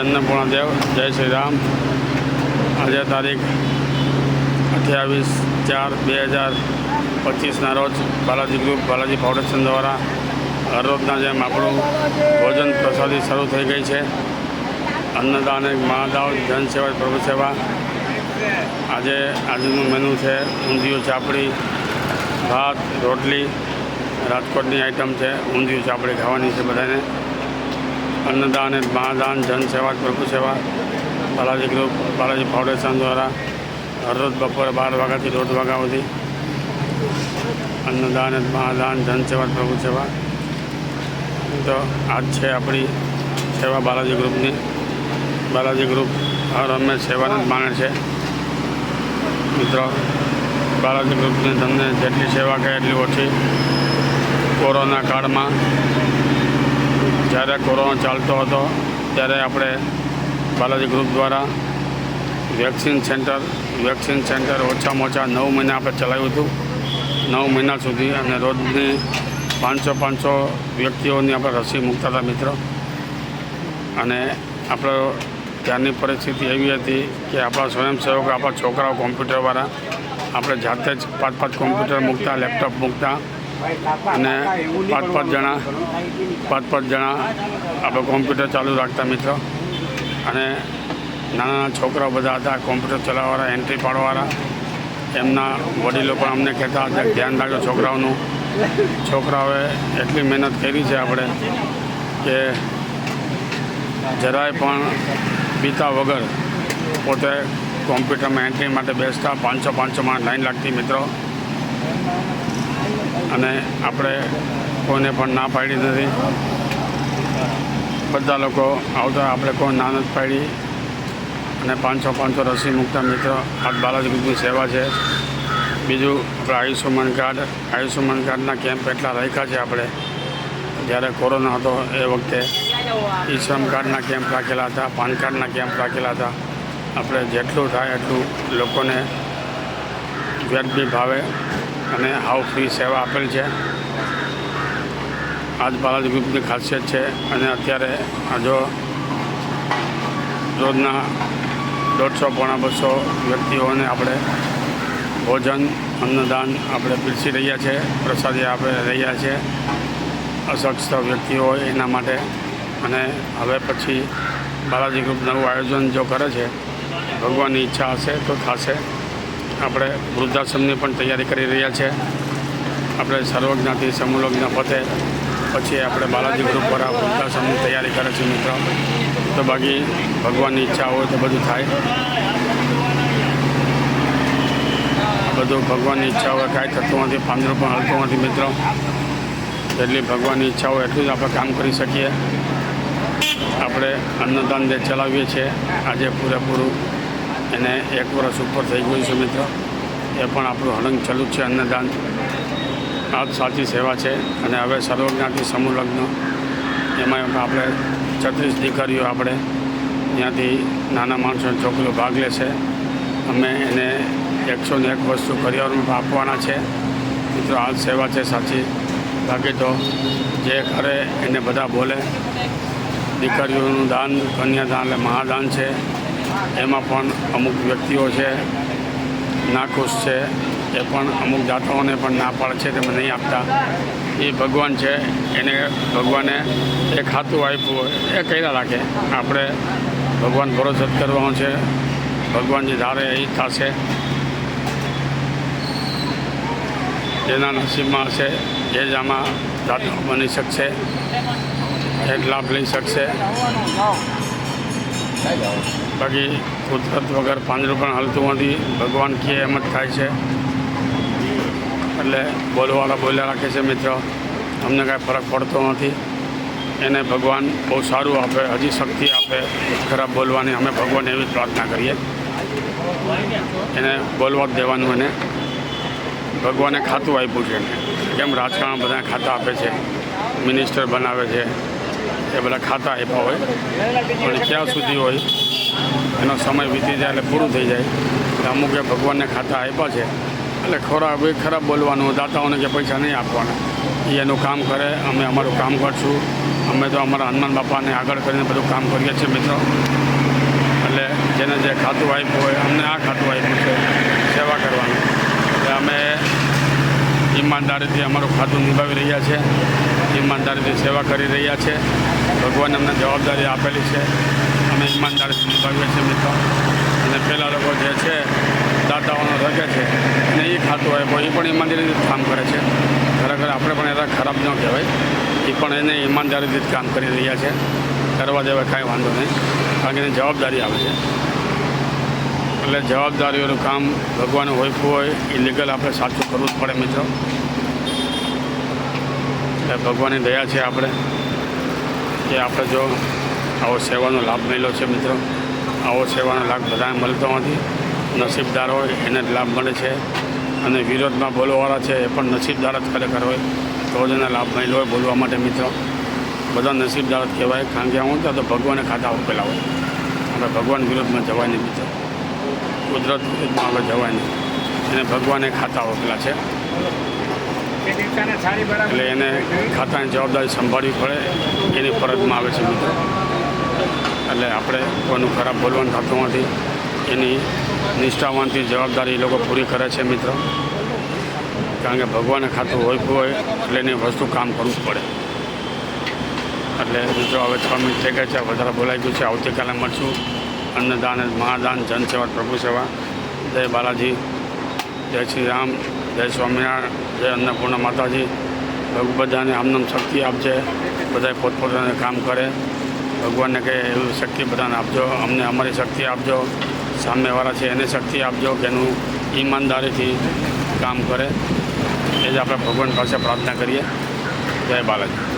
અન્નપૂર્ણા દેવ જય શ્રી રામ. આજે તારીખ અઠ્યાવીસ ચાર બે હજાર પચીસના રોજ બાલાજી ગ્રુપ, બાલાજી ફાઉન્ડેશન દ્વારા હરરોજના જેમ આપણું ભોજન પ્રસાદી શરૂ થઈ ગઈ છે. અન્નદાન એક મહાદાવ જનસેવા પ્રભુ સેવા આજે આજનું મેનુ છે ઊંધિયું ચાપડી, ભાત, રોટલી. રાજકોટની આઈટમ છે ઊંધિયું ચાપડી ખાવાની છે બધાને. અન્નદાન અને મહાદાન જનસેવા પ્રભુ સેવા, બાલાજી ગ્રુપ, બાલાજી ફાઉન્ડેશન દ્વારા હરરોજ બપોરે બાર વાગ્યાથી દોઢ વાગ્યા સુધી અન્નદાન અને મહાદાન જનસેવા પ્રભુ સેવા. તો આજ છે આપણી સેવા બાલાજી ગ્રુપની. બાલાજી ગ્રુપ હર હંમેશ સેવાને જ માને છે. મિત્રો, બાલાજી ગ્રુપની તમને જેટલી સેવા કહે એટલી ઓછી કોરોના કાળમાં જ્યારે કોરોના ચાલતો હતો, ત્યારે આપણે બાલાજી ગ્રુપ દ્વારા વેક્સિન સેન્ટર વેક્સિન સેન્ટર ઓછામાં ઓછા નવ મહિના આપણે ચલાવ્યું હતું. નવ મહિના સુધી અને રોજની પાંચસો પાંચસો વ્યક્તિઓની આપણે રસી મૂકતા હતા મિત્રો. અને આપણો ત્યારની પરિસ્થિતિ એવી હતી કે આપણા સ્વયંસેવકો, આપણા છોકરાઓ કોમ્પ્યુટરવાળા આપણે જાતે જ પાંચ પાંચ કોમ્પ્યુટર મૂકતા, લેપટોપ મૂકતા અને પાંચ પાંચ જણા પાંચ પાંચ જણા આપણે કોમ્પ્યુટર ચાલુ રાખતા મિત્રો. અને નાના નાના છોકરાઓ બધા હતા કોમ્પ્યુટર ચલાવવાળા એન્ટ્રી પાડવાવાળા. એમના વડીલો પણ અમને કહેતા હતા ધ્યાન રાખજો છોકરાઓનું. છોકરાઓએ એટલી મહેનત કરી છે આપણે કે જરાય પણ પીતા વગર પોતે કોમ્પ્યુટરમાં એન્ટ્રી માટે બેસતા પાંચસો પાંચસો માણસ લાઈન લાગતી મિત્રો. અને આપણે કોઈને પણ ના પાડી નથી. બધા લોકો આવતા આપણે કોઈ ના નથી પાડી. અને પાંચસો પાંચસો રસી મૂકતા મિત્રો. આ બાલાજીની સેવા છે. બીજું આપણે આયુષ્યમાન કાર્ડ. આયુષ્યમાન કાર્ડના કેમ્પ એટલા રાખ્યા છે આપણે. જ્યારે કોરોના હતો એ વખતે ઈ શ્રમ કાર્ડના કેમ્પ રાખેલા હતા, પાન કાર્ડના કેમ્પ રાખેલા હતા. આપણે જેટલું થાય એટલું લોકોને વ્યાજબી ભાવે અને હાવ ફ્રી સેવા આપેલ છે. આજ બાલાજી ગ્રુપની ખાસિયત છે અને અત્યારે જો રોજના દોઢસો પોણા બસો વ્યક્તિઓને આપણે ભોજન, અન્નદાન આપણે પીરસી રહ્યા છે, પ્રસાદી આપણે રહ્યા છે અસક્ષ વ્યક્તિઓ એના માટે. અને હવે પછી બાલાજી ગ્રુપ નવું આયોજન જો કરે છે, ભગવાનની ઈચ્છા હશે તો થશે. આપણે વૃદ્ધાશ્રમની પણ તૈયારી કરી રહ્યા છે. આપણે સર્વજ્ઞાથી સમૂહલગ્ન પતે પછી આપણે બાલાજી ગ્રુપ પર વૃદ્ધાશ્રમની તૈયારી કરે છે મિત્રો. તો બાકી ભગવાનની ઈચ્છા હોય તો બધું થાય. બધું ભગવાનની ઈચ્છા હોય કાંઈ થતું નથી પાંદડું પણ હલતું નથી મિત્રો. જેટલી ભગવાનની ઈચ્છા હોય એટલું જ આપણે કામ કરી શકીએ. આપણે અન્નદાન જે ચલાવીએ છીએ, આજે પૂરેપૂરું એને એક વર્ષ ઉપર થઈ ગયું છે મિત્રો. એ પણ આપણું હલંગ ચાલુ છે અન્નદાન. આ સાચી સેવા છે અને હવે સર્વજ્ઞાતિ સમૂહ લગ્ન. એમાં આપણે છત્રીસ દીકરીઓ આપણે ત્યાંથી નાના માણસો છોકરીઓ ભાગ લેશે અમે એને એકસો ને એક વસ્તુ કરિયાવરમાં આપવાના છે. મિત્રો, આ સેવા છે સાચી. બાકી તો જે કરે એને બધા બોલે. દીકરીઓનું દાન, કન્યાદાન એટલે મહાદાન છે. એમાં પણ અમુક વ્યક્તિઓ છે, નાખુશ છે, એ પણ અમુક જાતોને પણ ના પાડે છે તમે નહીં આપતા. એ ભગવાન છે, એને ભગવાને એ ખાતું આપ્યું હોય, એ કર્યા રાખે. આપણે ભગવાન ભરોસો કરવાનો છે ભગવાન જે ધારે એ થશે. જેના નસીબમાં હશે, એ જ આમાં જાતો બની શકશે, એક લાભ લઈ શકશે. બાકી કુદરત વગર પાંજરું પણ હાલતું નથી. ભગવાન કહે એમ જ થાય છે. એટલે બોલવાળા બોલ્યા રાખે છે મિત્રો. અમને કાંઈ ફરક પડતો નથી. એને ભગવાન બહુ સારું આપે, હજી શક્તિ આપે, ખરાબ બોલવાની અમે ભગવાન એવી પ્રાર્થના કરીએ. એને બોલવા દેવાનું એને. ભગવાને ખાતું આપ્યું છે એને. કેમ? રાજકારણ બધા ખાતા આપે છે. મિનિસ્ટર બનાવે છે. એ બધા ખાતા આપ્યા હોય. પણ ક્યાં સુધી હોય? એનો સમય વીતી જાય એટલે પૂરું થઈ જાય. એટલે અમુકે ભગવાનને ખાતા આપ્યા છે. એટલે ખોરાક ખરાબ બોલવાનું, દાતાઓને કે પૈસા નહીં આપવાના. એ એનું કામ કરે, અમે અમારું કામ કરશું. અમે તો અમારા હનુમાન બાપાને આગળ કરીને બધું કામ કરીએ છીએ, મિત્રો. એટલે જેને જે ખાતું આપ્યું હોય, અમને આ ખાતું આપ્યું છે. સેવા કરવાનું. એટલે અમે ઈમાનદારીથી અમારું ખાતું નિભાવી રહ્યા છે. ઈમાનદારીથી સેવા કરી રહ્યા છે. ભગવાને અમને જવાબદારી આપેલી છે. અમે ઈમાનદારીથી નિભાવીએ છીએ મિત્રો. અને પેલા લોકો જે છે, દાતાઓનો રગે છે. અને એ ખાતું હોય એ પણ ઈમાનદારીથી જ કામ કરે છે. ખરેખર આપણે પણ એના ખરાબ ન કહેવાય. એ પણ એને ઈમાનદારીથી જ કામ કરી રહ્યા છે. કરવા દેવા કાંઈ વાંધો નહીં. કારણ કે એને જવાબદારી આવે છે. એટલે જવાબદારીઓનું કામ ભગવાન હોય હોય એ લીગલ આપણે સાચું કરવું જ પડે મિત્રો. એટલે ભગવાનની દયા છે આપણે, કે આપણે જો આવો સેવાનો લાભ મળ્યો છે મિત્રો. આવો સેવાનો લાભ બધાને મળતો નથી. નસીબદાર હોય, એને જ લાભ મળે છે. અને વિરોધમાં બોલવાવાળા છે, એ પણ નસીબદાર જ ખરેખર હોય. તો જ એને લાભ મળેલો હોય બોલવા માટે મિત્રો. બધા નસીબદાર જ કહેવાય. કારણ કે હું તો ભગવાને ખાતા ઉકેલા હોય. આપણે ભગવાન વિરોધમાં જવાય નહીં મિત્રો. કુદરત વિરુદ્ધમાં આપણે જવાય નહીં. એને ભગવાને ખાતા ઉકેલા છે. એટલે એને ખાતાની જવાબદારી સંભાળવી પડે. એની ફરજમાં આવે છે મિત્રો એટલે આપણે કોઈનું ખરાબ બોલવાનું થતું નથી. એની નિષ્ઠાવાનથી જવાબદારી એ લોકો પૂરી કરે છે મિત્રો. કારણ કે ભગવાને ખાતું હોય હોય, એટલે એની વસ્તુ કામ કરવું પડે. એટલે મિત્રો હવે છ મિનિટ થઈ ગયા છે વધારે બોલાઈ ગયું છે. આવતીકાલે મળશું. અન્નદાન, મહાદાન, જનસેવા, પ્રભુ સેવા. જય બાલાજી. જય શ્રી રામ. જય સ્વામિનારાયણ જય અન્નપૂર્ણા માતાજી. બધાને આમનામ શક્તિ આપજે. બધાએ પોતપોતાને કામ કરે. ભગવાનને કહે, એવી શક્તિ બધાને આપજો. અમને અમારી શક્તિ આપજો. સામેવાળા છે એને શક્તિ આપજો કે એનું ઈમાનદારીથી કામ કરે. એ જ આપણે ભગવાન પાસે પ્રાર્થના કરીએ. જય બાલાજી.